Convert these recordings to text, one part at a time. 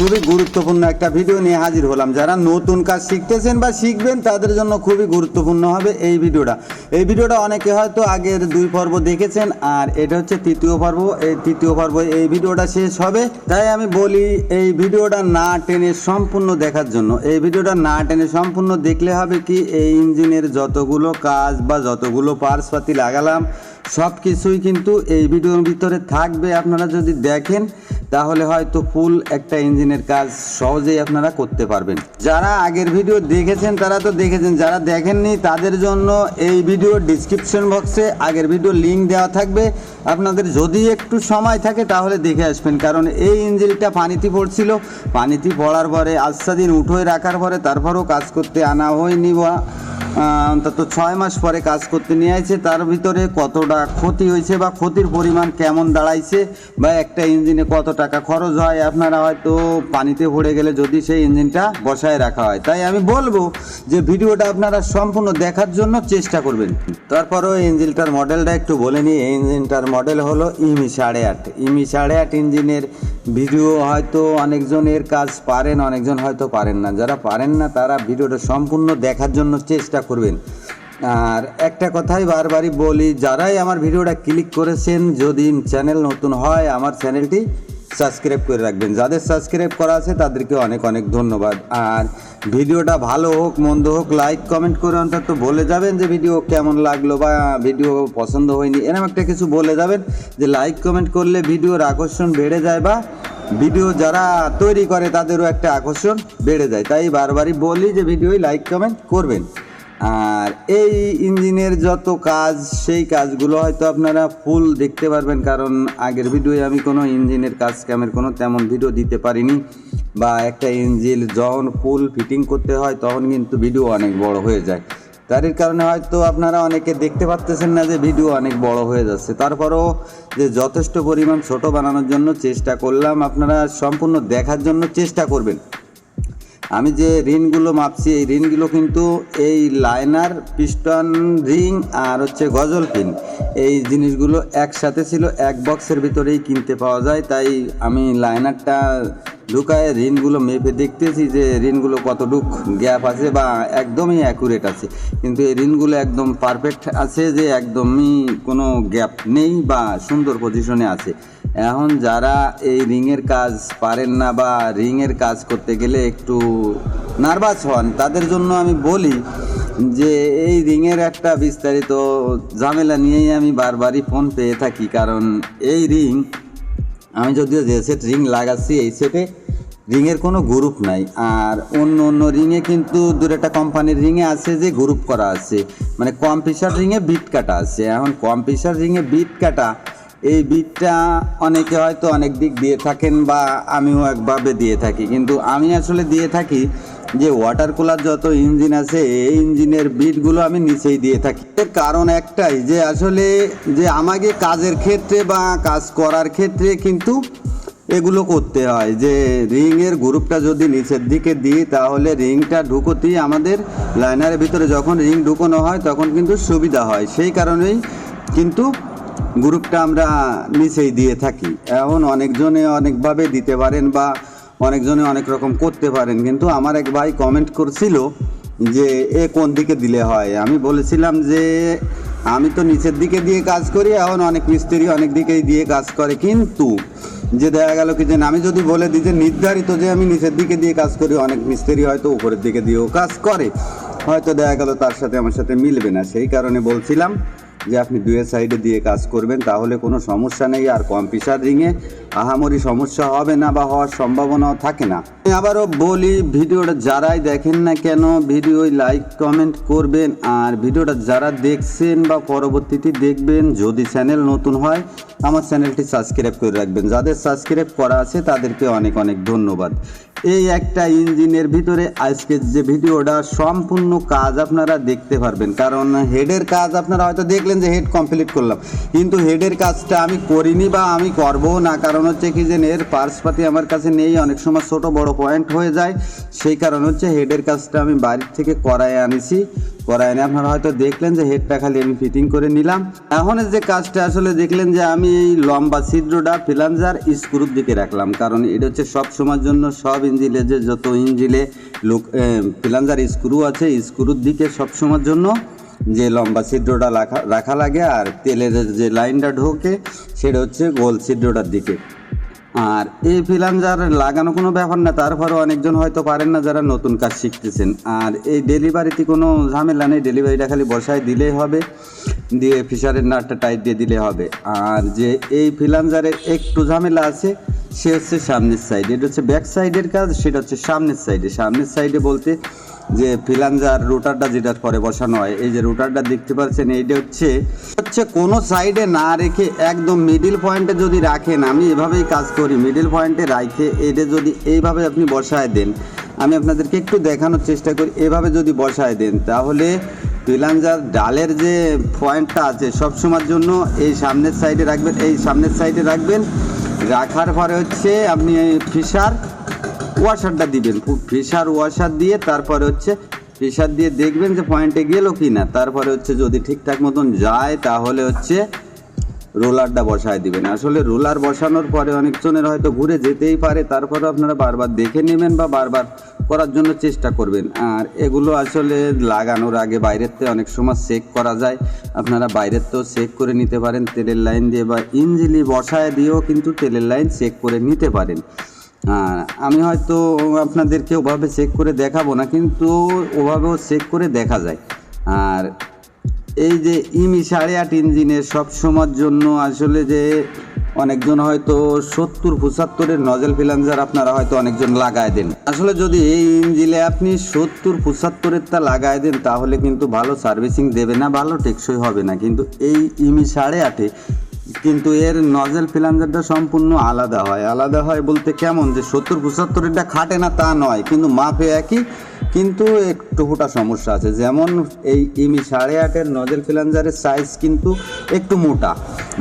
খুবই গুরুত্বপূর্ণ একটা ভিডিও নিয়ে হাজির হলাম। যারা নতুন কাজ শিখতেছেন বা শিখবেন, তাদের জন্য খুবই গুরুত্বপূর্ণ হবে এই ভিডিওটা। এই ভিডিওটা অনেকে হয়তো আগের দুই পর্ব দেখেছেন, আর এটা হচ্ছে তৃতীয় পর্ব। এই তৃতীয় পর্ব, এই ভিডিওটা শেষ হবে। তাই আমি বলি, এই ভিডিওটা না টেনে সম্পূর্ণ দেখার জন্য। এই ভিডিওটা না টেনে সম্পূর্ণ দেখলে হবে কি, এই ইঞ্জিনের যতগুলো কাজ বা যতগুলো পার্সপাতি লাগালাম সব কিছুই কিন্তু এই ভিডিওর ভিতরে থাকবে। আপনারা যদি দেখেন তাহলে হয়তো ফুল একটা ইঞ্জিনের কাজ সহজেই আপনারা করতে পারবেন। যারা আগের ভিডিও দেখেছেন, তারা তো দেখেছেন, যারা দেখেননি, তাদের জন্য এই ভিডিও ডিসক্রিপশন বক্সে আগের ভিডিও লিঙ্ক দেওয়া থাকবে। আপনাদের যদি একটু সময় থাকে, তাহলে দেখে আসবেন। কারণ এই ইঞ্জিনটা পানিতে পড়ছিল। পানিতে পড়ার পরে আচ্ছা দিন উঠোয় রাখার পরে, তারপরেও কাজ করতে আনা হয়নি বা অন্তত ছয় মাস পরে কাজ করতে নিয়ে আসছে তার ভিতরে কতটা ক্ষতি হয়েছে বা ক্ষতির পরিমাণ কেমন দাঁড়াইছে বা একটা ইঞ্জিনে কত টাকা খরচ হয়, আপনারা হয়তো পানিতে ভরে গেলে যদি সেই ইঞ্জিনটা বসায় রাখা হয়। তাই আমি বলব যে ভিডিওটা আপনারা সম্পূর্ণ দেখার জন্য চেষ্টা করবেন। তারপরেও ইঞ্জিনটার মডেলটা একটু বলে নিই। এই ইঞ্জিনটার মডেল হলো ইমি সাড়ে আট। ইমি সাড়ে আট ইঞ্জিনের ভিডিও হয়তো অনেকজনের কাজ পারেন, অনেকজন হয়তো পারেন না। যারা পারেন না, তারা ভিডিওটা সম্পূর্ণ দেখার জন্য চেষ্টা করবেন। আর একটা কথাই বারবারই বলি, যারাই আমার ভিডিওটা ক্লিক করেছেন, যদি চ্যানেল নতুন হয়, আমার চ্যানেলটি সাবস্ক্রাইব করে রাখবেন। যাদের সাবস্ক্রাইব করা আছে, তাদেরকে অনেক অনেক ধন্যবাদ। আর ভিডিওটা ভালো হোক, মন্দ হোক লাইক কমেন্ট করে অন্তত বলে যাবেন যে ভিডিও কেমন লাগল বা ভিডিও পছন্দ হয়নি। এরকম একটা কিছু বলে যাবেন যে লাইক কমেন্ট করলে ভিডিওর আকর্ষণ বেড়ে যায় বা ভিডিও যারা তৈরি করে, তাদেরও একটা আকর্ষণ বেড়ে যায়। তাই বারবারই বলি যে ভিডিও লাইক কমেন্ট করবেন। আর এই ইঞ্জিনের যত কাজ, সেই কাজগুলো হয়তো আপনারা ফুল দেখতে পারবেন, কারণ আগের ভিডিওয়ে আমি কোনো ইঞ্জিনের কাজ কামের কোনো তেমন ভিডিও দিতে পারিনি। বা একটা ইঞ্জিন যখন ফুল ফিটিং করতে হয়, তখন কিন্তু ভিডিও অনেক বড় হয়ে যায়। তারই কারণে হয়তো আপনারা অনেকে দেখতে পাচ্তেছেন না যে ভিডিও অনেক বড় হয়ে যাচ্ছে। তারপরেও যে যথেষ্ট পরিমাণ ছোট বানানোর জন্য চেষ্টা করলাম, আপনারা সম্পূর্ণ দেখার জন্য চেষ্টা করবেন। আমি যে রিনগুলো মাপছি, এই রিনগুলো কিন্তু এই লাইনার, পিস্টন, রিং আর হচ্ছে গজল পিন এই জিনিসগুলো একসাথে ছিল, এক বক্সের ভিতরেই কিনতে পাওয়া যায়। তাই আমি লাইনারটা ঢুকায় ঋণগুলো মেপে দেখতেছি যে রিনগুলো কতটুক গ্যাপ আছে বা একদমই অ্যাকুরেট আছে। কিন্তু এই ঋণগুলো একদম পারফেক্ট আছে যে একদমই কোনো গ্যাপ নেই বা সুন্দর পজিশনে আছে। এখন যারা এই রিংয়ের কাজ পারেন না বা রিংয়ের কাজ করতে গেলে একটু নার্ভাস হন, তাদের জন্য আমি বলি যে এই রিংয়ের একটা বিস্তারিত ঝামেলা নিয়েই আমি বারবারই ফোন পেয়ে থাকি। কারণ এই রিং আমি যদিও যে সেট রিং লাগাচ্ছি, এই সেটে রিংয়ের কোনো গ্রুপ নাই। আর অন্য অন্য রিংয়ে কিন্তু দূর একটা কোম্পানির রিংয়ে আছে যে গ্রুপ করা আছে। মানে কম প্রেশার রিংয়ে বিট কাটা আছে। এখন কম প্রেশার রিংয়ে বিট কাটা, এই বিটটা অনেকে হয়তো অনেক দিক দিয়ে থাকেন বা আমিও একভাবে দিয়ে থাকি। কিন্তু আমি আসলে দিয়ে থাকি যে ওয়াটার কুলার যত ইঞ্জিন আছে, এই ইঞ্জিনের বিটগুলো আমি নিচেই দিয়ে থাকি। এর কারণ একটাই যে আসলে যে আমাকে কাজের ক্ষেত্রে বা কাজ করার ক্ষেত্রে কিন্তু এগুলো করতে হয়। যে রিংয়ের গ্রুপটা যদি নিচের দিকে দিই, তাহলে রিংটা ঢুকোতেই আমাদের লাইনারের ভিতরে যখন রিং ঢুকোনো হয়, তখন কিন্তু সুবিধা হয়। সেই কারণেই কিন্তু গ্রুপটা আমরা নিচেই দিয়ে থাকি। এখন অনেকজনে অনেকভাবে দিতে পারেন বা অনেকজনে অনেক রকম করতে পারেন, কিন্তু আমার এক ভাই কমেন্ট করছিল যে, এ কোন দিকে দিলে হয়? আমি বলেছিলাম যে, আমি তো নিচের দিকে দিয়ে কাজ করি, এখন অনেক মিস্ত্রি অনেক দিকেই দিয়ে কাজ করে। কিন্তু যে দেখা গেল কি যে, আমি যদি বলে দিই যে, নির্ধারিত যে আমি নিচের দিকে দিয়ে কাজ করি, অনেক মিস্ত্রি হয়তো উপরের দিকে দিয়েও কাজ করে। হয়তো দেখা গেল তার সাথে আমার সাথে মিলবে না, সেই কারণে বলছিলাম যে আপনি দুয়ের সাইডে দিয়ে কাজ করবেন, তাহলে কোনো সমস্যা নেই। আর কম্পিউটার রিংয়ে আহামরি সমস্যা হবে না বা হওয়ার সম্ভাবনাও থাকে না। আমি আবারও বলি, ভিডিওটা যারাই দেখেন না কেন, ভিডিও লাইক, কমেন্ট করবেন। আর ভিডিওটা যারা দেখছেন বা পরবর্তীতে দেখবেন, যদি চ্যানেল নতুন হয়, আমার চ্যানেলটি সাবস্ক্রাইব করে রাখবেন। যাদের সাবস্ক্রাইব করা আছে, তাদেরকে অনেক অনেক ধন্যবাদ। এই একটা ইঞ্জিনের ভিতরে আজকের যে ভিডিওটা সম্পূর্ণ কাজ আপনারা দেখতে পারবেন। কারণ হেডের কাজ আপনারা হয়তো দেখলেন যে হেড কমপ্লিট করলাম। কিন্তু হেডের কাজটা আমি করিনি বা আমি করব না। কারণ হচ্ছে কি যে এর পার্সপাতি আমার কাছে নেই। অনেক সময় ছোট বড় পয়েন্ট হয়ে যায়। সেই কারণ হচ্ছে হেডের কাজটা আমি বাড়ির থেকে করায় আনিছি। করায় এনে আপনারা হয়তো দেখলেন যে হেডটা খালি আমি ফিটিং করে নিলাম। এখন যে কাজটা আসলে দেখলেন যে আমি এই লম্বা ছিদ্রটা ফিলাঞ্জার স্ক্রুর দিকে রাখলাম। কারণ এটা হচ্ছে সব সময়ের জন্য সব ইঞ্জিলে যে যত ইঞ্জিলে লোক ফিলাঞ্জার স্ক্রু আছে, স্ক্রুর দিকে সব সময়ের জন্য যে লম্বা ছিদ্রটা রাখা রাখা লাগে আর তেলের যে লাইনটা ঢোকে, সেটা হচ্ছে গোল ছিদ্রটার দিকে। আর এই ফিলাঞ্জার লাগানো কোনো ব্যাপার না তারপরে অনেকজন হয়তো পারেন না যারা নতুন কাজ শিখতেছেন। আর এই ডেলিভারিতে কোনো ঝামেলা নেই, ডেলিভারিটা খালি বসায় দিলেই হবে, দিয়ে ফিশারের নাটটা টাইট দিয়ে দিলে হবে। আর যে এই ফিলাঞ্জারের একটু ঝামেলা আছে, সে হচ্ছে সামনের সাইড, এটা হচ্ছে ব্যাক সাইডের কাজ, সেটা হচ্ছে সামনের সাইডে। সামনের সাইডে বলতে যে ফিলাঞ্জার রুটারটা যেটা পরে বসানো হয়, এই যে রুটারটা দেখতে পাচ্ছেন, এইটা হচ্ছে হচ্ছে কোনো সাইডে না রেখে একদম মিডিল পয়েন্টে যদি রাখেন, আমি এভাবেই কাজ করি মিডিল পয়েন্টে রাখে এটা যদি এইভাবে আপনি বসায় দেন, আমি আপনাদেরকে একটু দেখানোর চেষ্টা করি, এভাবে যদি বসায় দেন, তাহলে ফিলাঞ্জার ডালের যে পয়েন্টটা আছে সব সময়ের জন্য এই সামনের সাইডে রাখবেন, এই সামনের সাইডে রাখবেন, রাখার পরে হচ্ছে আপনি ফিশার ওয়াশারটা দিবেন। খুব প্রেশার ওয়াশার দিয়ে তারপরে হচ্ছে প্রেশার দিয়ে দেখবেন যে পয়েন্টে গেল কি না তারপরে হচ্ছে যদি ঠিকঠাক মতন যায়, তাহলে হচ্ছে রোলারটা বসায় দিবেন। আসলে রোলার বসানোর পরে অনেকজনের হয়তো ঘুরে যেতেই পারে। তারপরে আপনারা বারবার দেখে নেবেন বা বারবার করার জন্য চেষ্টা করবেন। আর এগুলো আসলে লাগানোর আগে বাইরের থেকে অনেক সময় চেক করা যায়। আপনারা বাইরের তো চেক করে নিতে পারেন। তেলের লাইন দিয়ে বা ইঞ্জিলি বসায় দিয়েও কিন্তু তেলের লাইন চেক করে নিতে পারেন। আর আমি হয়তো আপনাদেরকে ওভাবে চেক করে দেখাবো না, কিন্তু ওভাবেও চেক করে দেখা যায়। আর এই যে ইমি সাড়ে আট ইঞ্জিনের সব সময়ের জন্য আসলে যে অনেকজন হয়তো সত্তর, পঁচাত্তরের নজেল ফিলাঞ্জার আপনারা হয়তো অনেকজন লাগায় দেন। আসলে যদি এই ইঞ্জিনে আপনি সত্তর পঁচাত্তরের তা লাগায় দেন, তাহলে কিন্তু ভালো সার্ভিসিং দেবে না, ভালো টেকসই হবে না। কিন্তু এই ইমি সাড়ে আটে কিন্তু এর নজেল ফিলাঞ্জারটা সম্পূর্ণ আলাদা হয়। আলাদা হয় বলতে কেমন যে সত্তর পঁচাত্তরেরটা খাটে না তা নয়, কিন্তু মাপে একই। কিন্তু একটু ফোটা সমস্যা আছে। যেমন এই ইমি সাড়ে আটের নজেল ফিলাঞ্জারের সাইজ কিন্তু একটু মোটা।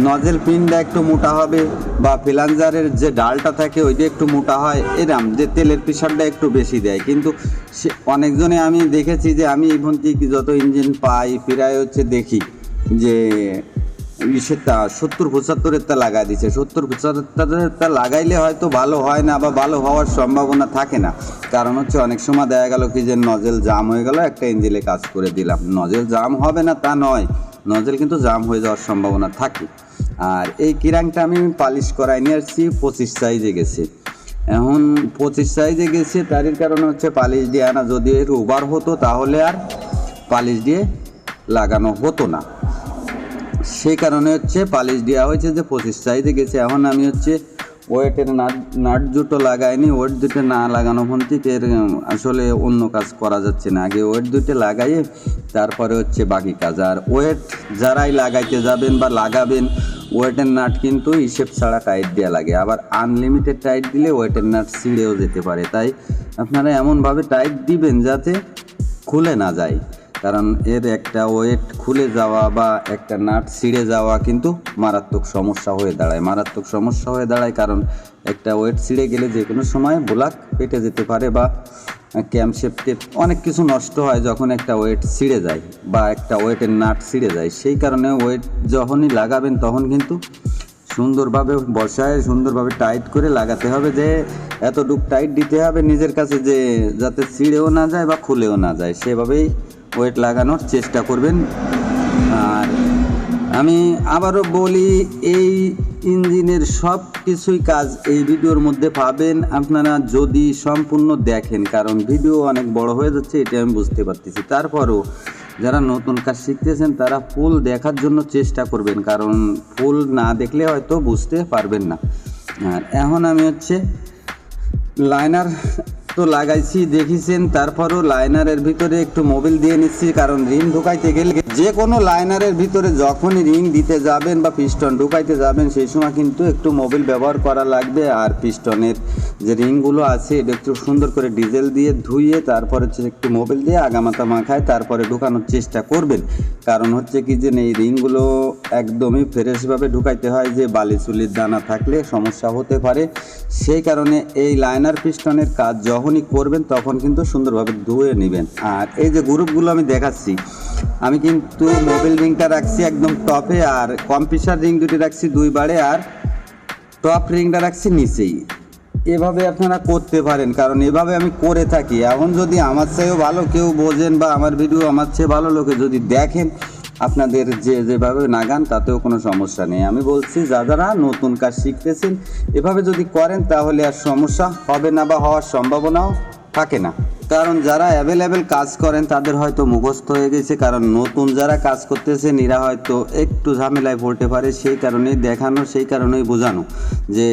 নজেল পিনটা একটু মোটা হবে বা ফিলাঞ্জারের যে ডালটা থাকে ওইটা একটু মোটা হয়, এরাম যে তেলের প্রেশারটা একটু বেশি দেয়। কিন্তু সে অনেকজনে আমি দেখেছি যে আমি ইভন কি যত ইঞ্জিন পাই ফিরায় হচ্ছে দেখি যে ইসেরটা সত্তর পঁচাত্তরের তা লাগাই দিচ্ছে সত্তর পঁচাত্তরের তা লাগাইলে হয়তো ভালো হয় না বা ভালো হওয়ার সম্ভাবনা থাকে না। কারণ হচ্ছে অনেক সময় দেখা গেল কি যে নজেল জাম হয়ে গেল, একটা ইঞ্জিলে কাজ করে দিলাম। নজেল জাম হবে না তা নয়, নজেল কিন্তু জাম হয়ে যাওয়ার সম্ভাবনা থাকে। আর এই কিরাংটা আমি পালিশ করাই নিয়ে আসছি, পঁচিশ সাইজে গেছে। এখন পঁচিশ সাইজে গেছে, তারই কারণে হচ্ছে পালিশ দিয়ে আনা। যদি এর ওভার হতো তাহলে আর পালিশ দিয়ে লাগানো হতো না। সেই কারণে হচ্ছে পালিশ দেওয়া হয়েছে যে পঁচিশ সাইজে গেছে। এখন আমি হচ্ছে ওয়েটের নাট নাট জুটো লাগাইনি, ওয়েট দুটো না লাগানো থেকে আসলে অন্য কাজ করা যাচ্ছে না। আগে ওয়েট দুটো লাগাইয়ে তারপরে হচ্ছে বাকি কাজ। আর ওয়েট যারাই লাগাইতে যাবেন বা লাগাবেন, ওয়েটের নাট কিন্তু হিসেব ছাড়া টাইট দেওয়া লাগে। আবার আনলিমিটেড টাইট দিলে ওয়েটের নাট ছিঁড়েও যেতে পারে। তাই আপনারা এমনভাবে টাইট দিবেন যাতে খুলে না যায়। কারণ এর একটা ওয়েট খুলে যাওয়া বা একটা নাট ছিঁড়ে যাওয়া কিন্তু মারাত্মক সমস্যা হয়ে দাঁড়ায়। মারাত্মক সমস্যা হয়ে দাঁড়ায় কারণ একটা ওয়েট ছিঁড়ে গেলে যে কোনো সময় ব্লাক পেটে যেতে পারে বা ক্যামশেপটে অনেক কিছু নষ্ট হয় যখন একটা ওয়েট ছিঁড়ে যায় বা একটা ওয়েটের নাট ছিঁড়ে যায়। সেই কারণে ওয়েট যখনই লাগাবেন তখন কিন্তু সুন্দরভাবে বসায়, সুন্দরভাবে টাইট করে লাগাতে হবে যে এতটুক টাইট দিতে হবে নিজের কাছে যে যাতে ছিঁড়েও না যায় বা খুলেও না যায়। সেভাবেই ওয়েট লাগানোর চেষ্টা করবেন। আর আমি আবারও বলি, এই ইঞ্জিনের সব কিছুই কাজ এই ভিডিওর মধ্যে পাবেন। আপনারা যদি সম্পূর্ণ দেখেন, কারণ ভিডিও অনেক বড় হয়ে যাচ্ছে, এটা আমি বুঝতে পারতেছি। তারপরও যারা নতুন কাজ শিখতেছেন, তারা ফুল দেখার জন্য চেষ্টা করবেন, কারণ ফুল না দেখলে হয়তো বুঝতে পারবেন না। আর এখন আমি হচ্ছে লাইনার তো লাগাইছি, দেখিছেন, তারপরও লাইনারের ভিতরে একটু মোবিল দিয়ে নিচ্ছি, কারণ রিম ঢুকাইতে গেলে যে কোনো লাইনারের ভিতরে যখনই রিং দিতে যাবেন বা পিস্টন ঢুকাইতে যাবেন, সেই সময় কিন্তু একটু মোবিল ব্যবহার করা লাগবে। আর পিস্টনের যে রিংগুলো আছে, এটা একটু সুন্দর করে ডিজেল দিয়ে ধুইয়ে তারপরে একটু মোবিল দিয়ে আগামাতা মাখায়, তারপরে ঢুকানোর চেষ্টা করবেন। কারণ হচ্ছে কি যে, এই রিংগুলো একদমই ফ্রেশভাবে ঢুকাইতে হয় যে বালি চুলির দানা থাকলে সমস্যা হতে পারে। সেই কারণে এই লাইনার পিস্টনের কাজ যখনই করবেন, তখন কিন্তু সুন্দরভাবে ধুয়ে নেবেন। আর এই যে গ্রুপগুলো আমি দেখাচ্ছি, আমি কিন্তু মোবিল রিংটা রাখছি একদম টপে আর কম্পিউটার রিং দুটি রাখছি দুই বারে আর টপ রিংটা রাখছি নিচেই। এভাবে আপনারা করতে পারেন, কারণ এভাবে আমি করে থাকি। এখন যদি আমার চেয়েও ভালো কেউ বোঝেন বা আমার ভিডিও আমার চেয়ে ভালো লোকে যদি দেখেন, আপনাদের যে যেভাবে নাগান তাতেও কোনো সমস্যা নেই। আমি বলছি যারা নতুন কাজ শিখতেছেন, এভাবে যদি করেন, তাহলে আর সমস্যা হবে না বা হওয়ার সম্ভাবনাও থাকে না। কারণ যারা অ্যাভেলেবেল কাজ করেন, তাদের হয়তো মুখস্থ হয়ে গেছে। কারণ নতুন যারা কাজ করতেছেন এরা হয়তো একটু ঝামেলায় পড়তে পারে। সেই কারণেই দেখানো, সেই কারণেই বোঝানো। যে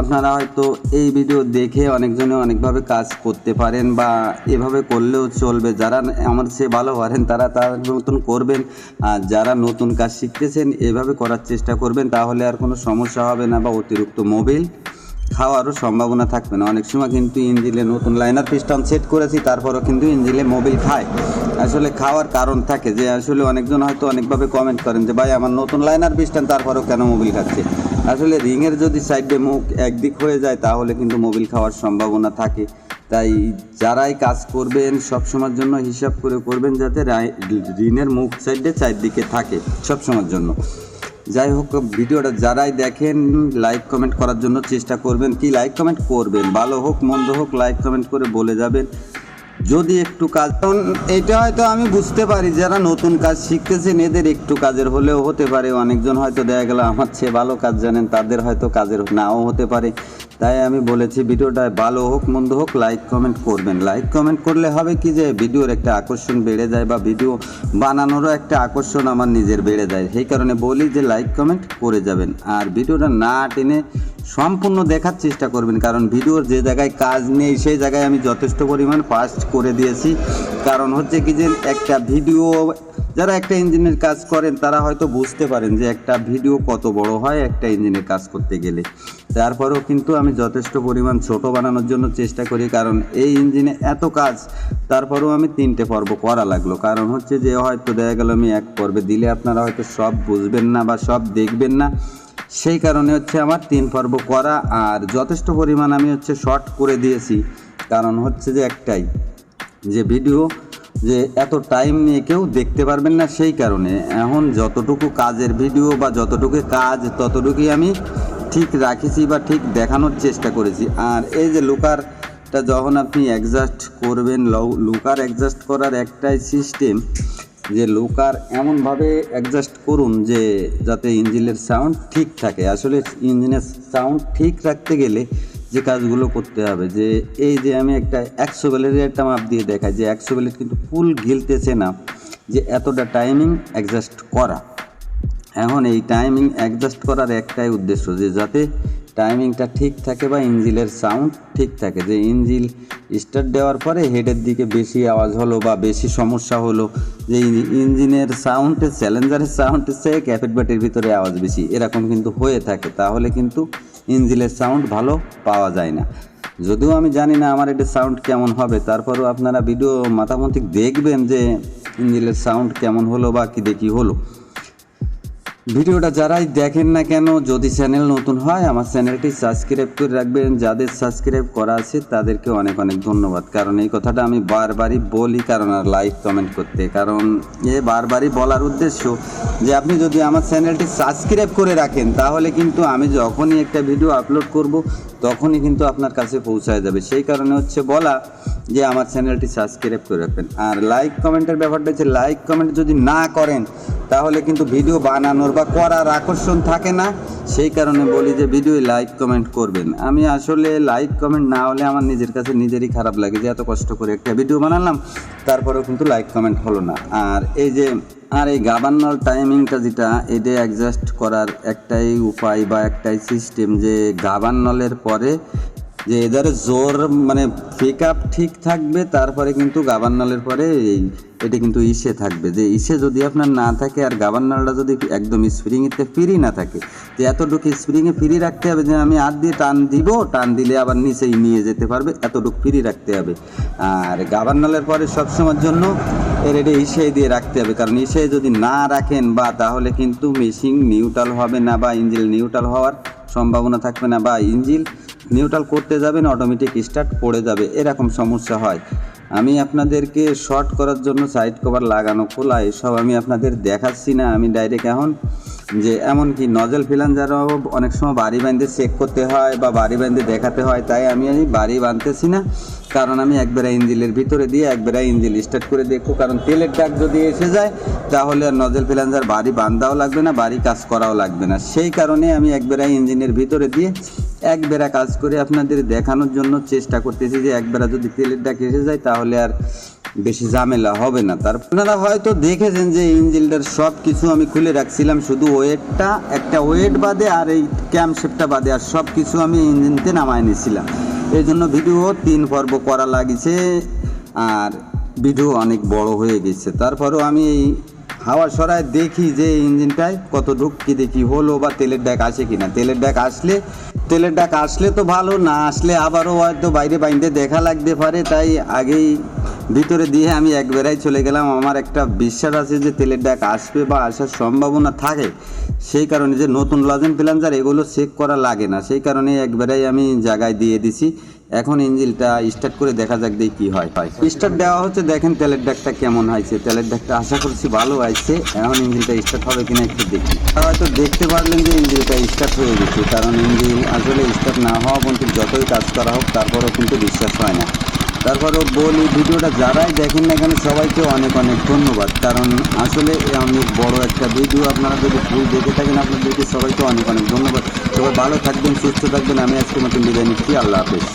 আপনারা হয়তো এই ভিডিও দেখে অনেকজনে অনেকভাবে কাজ করতে পারেন বা এভাবে করলেও চলবে। যারা আমার সে ভালো পারেন, তারা তার মতন করবেন। আর যারা নতুন কাজ শিখতেছেন, এভাবে করার চেষ্টা করবেন, তাহলে আর কোনো সমস্যা হবে না বা অতিরিক্ত মোবিল খাওয়ারও সম্ভাবনা থাকবে না। অনেক সময় কিন্তু ইঞ্জিলে নতুন লাইনার পিস্টন সেট করেছি, তারপরও কিন্তু ইঞ্জিলে মোবিল খায়। আসলে খাওয়ার কারণ থাকে যে, আসলে অনেকজন হয়তো অনেকভাবে কমেন্ট করেন যে, ভাই, আমার নতুন লাইনার পিস্টন তারপরও কেন মোবিল খাচ্ছে? আসলে রিংয়ের যদি সাইডে মুখ একদিক হয়ে যায়, তাহলে কিন্তু মোবিল খাওয়ার সম্ভাবনা থাকে। তাই যারাই কাজ করবেন, সবসময়ের জন্য হিসাব করে করবেন যাতে ঋণের মুখ সাইডে চারদিকে থাকে সবসময়ের জন্য। যাই হোক ভিডিওটা যারাই দেখেন লাইক কমেন্ট করার জন্য চেষ্টা করবেন। কি লাইক কমেন্ট করবেন? ভালো হোক, মন্দ হোক লাইক কমেন্ট করে বলে যাবেন। যদি একটু কাজ কারণ এটা হয়তো আমি বুঝতে পারি, যারা নতুন কাজ শিখতেছেন, এদের একটু কাজের হলেও হতে পারে। অনেকজন হয়তো দেখা গেল, আমার চেয়ে ভালো কাজ জানেন, তাদের হয়তো কাজের নাও হতে পারে। তাই আমি বলেছি ভিডিওটা ভালো হোক, মন্দ হোক লাইক কমেন্ট করবেন। লাইক কমেন্ট করলে হবে কি যে ভিডিওর একটা আকর্ষণ বেড়ে যায় বা ভিডিও বানানোরও একটা আকর্ষণ আমার নিজের বেড়ে যায়। সেই কারণে বলি যে লাইক কমেন্ট করে যাবেন। আর ভিডিওটা না টেনে সম্পূর্ণ দেখার চেষ্টা করবেন, কারণ ভিডিওর যে জায়গায় কাজ নেই, সেই জায়গায় আমি যথেষ্ট পরিমাণ ফাস্ট করে দিয়েছি। কারণ হচ্ছে কি যে একটা ভিডিও যারা একটা ইঞ্জিনের কাজ করেন, তারা হয়তো বুঝতে পারেন যে একটা ভিডিও কত বড় হয় একটা ইঞ্জিনের কাজ করতে গেলে। তারপরেও কিন্তু আমি যথেষ্ট পরিমাণ ছোট বানানোর জন্য চেষ্টা করি, কারণ এই ইঞ্জিনে এত কাজ, তারপরেও আমি তিনটে পর্ব করা লাগল। কারণ হচ্ছে যে হয়তো দেখা গেল আমি এক পর্বে দিলে আপনারা হয়তো সব বুঝবেন না বা সব দেখবেন না। সেই কারণে হচ্ছে আমার তিন পর্ব করা, আর যথেষ্ট পরিমাণ আমি হচ্ছে শর্ট করে দিয়েছি। কারণ হচ্ছে যে একটাই, যে ভিডিও যে এত টাইম নিয়ে কেউ দেখতে পারবেন না সেই কারণে। এখন যতটুকু কাজের ভিডিও বা যতটুকু কাজ, ততটুকুই আমি ঠিক রাখেছি বা ঠিক দেখানোর চেষ্টা করেছি। আর এই যে লুকারটা যখন আপনি অ্যাডজাস্ট করবেন লুকার অ্যাডজাস্ট করার একটাই সিস্টেম যে লুকার এমনভাবে অ্যাডজাস্ট করুন যে যাতে ইঞ্জিনের সাউন্ড ঠিক থাকে। আসলে ইঞ্জিনের সাউন্ড ঠিক রাখতে গেলে যে কাজগুলো করতে হবে, যে এই যে আমি একটা একশো বেলের একটা মাপ দিয়ে দেখাই, যে একশো বেলেট কিন্তু ফুল গিলতেছে না, যে এতটা টাইমিং অ্যাডজাস্ট করা। এখন এই টাইমিং অ্যাডজাস্ট করার একটাই উদ্দেশ্য, যে যাতে টাইমিংটা ঠিক থাকে বা ইঞ্জিলের সাউন্ড ঠিক থাকে। যে ইঞ্জিল স্টার্ট দেওয়ার পরে হেডের দিকে বেশি আওয়াজ হলো বা বেশি সমস্যা হলো, যে ইঞ্জি- ইঞ্জিনের সাউন্ডের চ্যালেঞ্জারের সাউন্ডের চেয়ে ক্যাপেট বাটির ভিতরে আওয়াজ বেশি, এরকম কিন্তু হয়ে থাকে। তাহলে কিন্তু ইঞ্জিলের সাউন্ড ভালো পাওয়া যায় না। যদিও আমি জানি না আমার এটা সাউন্ড কেমন হবে। তারপরেও আপনারা ভিডিও মাথামতিক দেখবেন যে ইঞ্জিলের সাউন্ড কেমন হলো বা কী দেখি হলো। ভিডিওটা যারাই দেখেন না কেন, যদি চ্যানেল নতুন হয়, আমার চ্যানেলটি সাবস্ক্রাইব করে রাখবেন। যাদের সাবস্ক্রাইব করা আছে, তাদেরকে অনেক অনেক ধন্যবাদ। কারণ এই কথাটা আমি বারবারই বলি, কারণ আর লাইক কমেন্ট করতে। কারণ এ বারবারই বলার উদ্দেশ্য যে, আপনি যদি আমার চ্যানেলটি সাবস্ক্রাইব করে রাখেন, তাহলে কিন্তু আমি যখনই একটা ভিডিও আপলোড করব, তখনই কিন্তু আপনার কাছে পৌঁছায় যাবে। সেই কারণে হচ্ছে বলা যে, আমার চ্যানেলটি সাবস্ক্রাইব করে রাখবেন। আর লাইক কমেন্টের ব্যাপারটা হচ্ছে, লাইক কমেন্ট যদি না করেন, তাহলে কিন্তু ভিডিও বানানোর বা করার আকর্ষণ থাকে না, সেই কারণে বলি যে ভিডিও লাইক কমেন্ট করবেন। আমি আসলে লাইক কমেন্ট না হলে আমার নিজের কাছে নিজেরই খারাপ লাগে যে এত কষ্ট করে একটা ভিডিও বানালাম, তারপরেও কিন্তু লাইক কমেন্ট হলো না। আর এই যে, আর এই গাবান্নাল টাইমিংটা যেটা এটা অ্যাডজাস্ট করার একটাই উপায় বা একটাই সিস্টেম যে গাবান্নলের পরে যে এদের জোর মানে পিক আপ ঠিক থাকবে, তারপরে কিন্তু গাবান্নালের পরে এই এটা কিন্তু ইসে থাকবে। যে ইসে যদি আপনার না থাকে আর গাভার্নারটা যদি একদম স্প্রিংয়েতে ফ্রি না থাকে, তো এতটুকু স্প্রিংয়ে ফ্রি রাখতে হবে যে আমি হাত দিয়ে টান দিব, টান দিলে আবার নিচেই নিয়ে যেতে পারবে, এতটুকু ফ্রি রাখতে হবে। আর গাভার্নালের পরে সবসময়ের জন্য এর এটা ইসে দিয়ে রাখতে হবে, কারণ ইসে যদি না রাখেন, বা তাহলে কিন্তু মেশিন নিউট্রাল হবে না, বা ইঞ্জিল নিউট্রাল হওয়ার সম্ভাবনা থাকবে না, বা ইঞ্জিল নিউট্রাল করতে যাবেন, অটোমেটিক স্টার্ট পড়ে যাবে, এরকম সমস্যা হয়। আমি আপনাদেরকে শর্ট করার জন্য সাইড কভার লাগানো খোলা, এসব আমি আপনাদের দেখাচ্ছি না। আমি ডাইরেক্ট এখন যে এমনকি নজেল ফিলাঞ্জারও অনেক সময় বাড়ি বাঁধতে চেক করতে হয় বা বাড়ি বাঁধতে দেখাতে হয়, তাই আমি এই বাড়ি বাঁধতেছি না। কারণ আমি একবারে ইঞ্জিলের ভিতরে দিয়ে একবারে ইঞ্জিল স্টার্ট করে দেখব। কারণ তেলের ডাক যদি এসে যায়, তাহলে নজেল ফিলাঞ্জার বাড়ি বাঁধাও লাগবে না, বাড়ি কাজ করাও লাগবে না। সেই কারণে আমি একবারে ইঞ্জিনের ভিতরে দিয়ে এক বেড়া কাজ করে আপনাদের দেখানোর জন্য চেষ্টা করতেছি যে এক বেড়া যদি তেলের ডাক এসে যায় তাহলে আর বেশি ঝামেলা হবে না। তার আপনারা হয়তো দেখেছেন যে ইঞ্জিনটার সব কিছু আমি খুলে রাখছিলাম, শুধু ওয়েটটা, একটা ওয়েট বাদে আর এই ক্যামশেপটা বাদে আর সব কিছু আমি ইঞ্জিনতে নামায় নিয়েছিলাম এই জন্য ভিডিও তিন পর্ব করা লাগিছে আর ভিডিও অনেক বড় হয়ে গেছে। তারপরেও আমি এই হাওয়া সরায় দেখি যে ইঞ্জিনটায় কত ঢুকি দেখি হলো বা তেলের ডাক আসে কি না তেলের ডাক আসলে, তেলের ডাক আসলে তো ভালো, না আসলে আবারও হয়তো বাইরে বাইন্দে দেখা লাগতে পারে। তাই আগেই ভিতরে দিয়ে আমি একবারেই চলে গেলাম। আমার একটা বিশ্বাস আছে যে তেলের ডাক আসবে বা আসার সম্ভাবনা থাকে। সেই কারণে যে নতুন লজেন প্লাঞ্জার এগুলো চেক করা লাগে না। সেই কারণে একবারেই আমি জায়গায় দিয়ে দিছি। এখন ইঞ্জিনটা স্টার্ট করে দেখা যাক দিয়ে কি হয়। স্টার্ট দেওয়া হচ্ছে, দেখেন তেলের ডাকটা কেমন হয়েছে। তেলের ডাকটা আশা করছি ভালো হয়েছে। এখন ইঞ্জিনটা স্টার্ট হবে কিনা একটু দেখি। হয়তো দেখতে পারলেন যে ইঞ্জিনটা স্টার্ট হয়ে গেছে, কারণ ইঞ্জিন আসলে স্টার্ট না হওয়া পর্যন্ত যতই কাজ করা হোক, তারপরেও কিন্তু বিশ্বাস হয় না। তারপরেও বলি, ভিডিওটা যারাই দেখেন না কেন, সবাইকে অনেক অনেক ধন্যবাদ। কারণ আসলে অনেক বড় একটা ভিডিও আপনারা যদি ভুল দেখে থাকেন, আপনাদেরকে সবাইকে অনেক অনেক ধন্যবাদ। সবাই ভালো থাকবেন, সুস্থ থাকবেন। আমি আজকে মতন বিদায় নিচ্ছি। আল্লাহ হাফেজ।